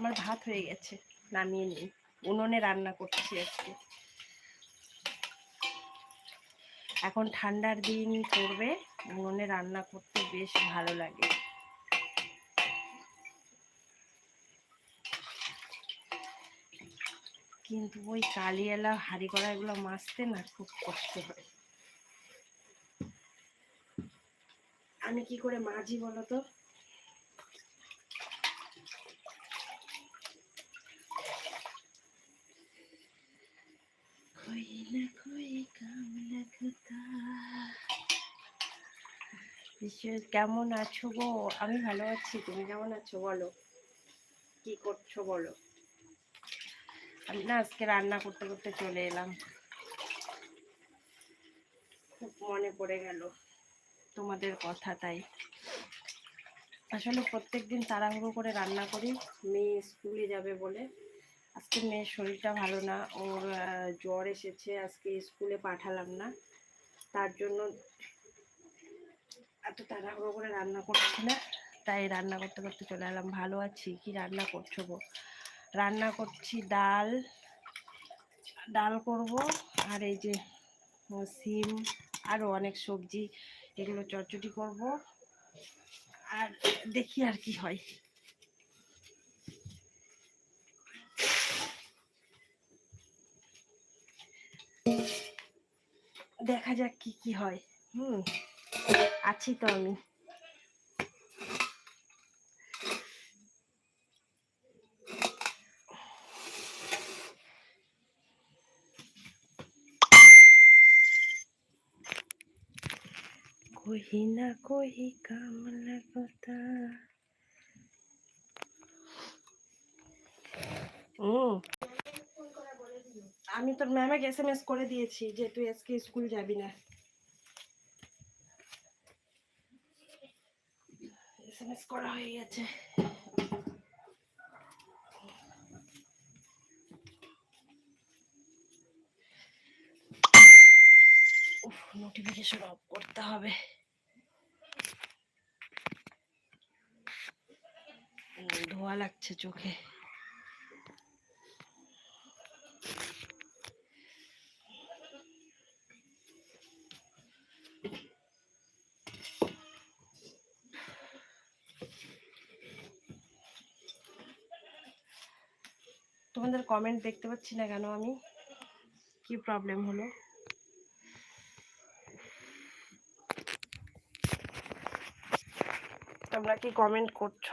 আমার ভাত হয়ে গেছে, নামিয়ে নিই। উনুনে রান্না করছি আজকে। এখন ঠান্ডার দিন করবে উনুনে রান্না করতে বেশ ভালো লাগে। কিন্তু ওই কালিয়ালা হাড়ি করা এগুলো মাছতে না খুব কষ্ট হয়। আমি কি করে মাঝি বলো তো? कोई ना कोई काम लगता বিশেষ কেমন আছো গো আমি ভালো আছি তুমি কেমন আছো বলো কি করছো বলো আমি না আজকে রান্না করতে করতে চলে এলাম খুব মনে পড়ে গেল তোমাদের কথা তাই আসলে প্রত্যেকদিন তাড়াহুড়ো করে রান্না করি মেয়ে স্কুলে যাবে বলে আজকে মেয়ের শরীরটা ভালো না, ওর জ্বর এসেছে, আজকে স্কুলে পাঠালাম না। তার জন্য এত তাড়াহুড়ো করে রান্না করছি না, তাই রান্না করতে করতে চলে এলাম। ভালো আছি, কি রান্না করছ গো? রান্না করছি ডাল ডাল করব, আর এই যে সিম আরও অনেক সবজি, এগুলো চটচটি করব। আর দেখি আর কি হয়। দেখা যাক কি কি হয় হুম আছি তো আমি कोई ना कोई काम लगता হুম আমি তোর ম্যামেকে এস এম এস করে দিয়েছি যে তুই আজকে স্কুল যাবি না। এস এম এস করা হয়ে গেছে। নোটিফিকেশন অফ করতে হবে। ধোয়া লাগছে চোখে। তোমাদের কমেন্ট দেখতে পাচ্ছি না কেন আমি? কি প্রবলেম হলো? তোমরা কি কমেন্ট করছ?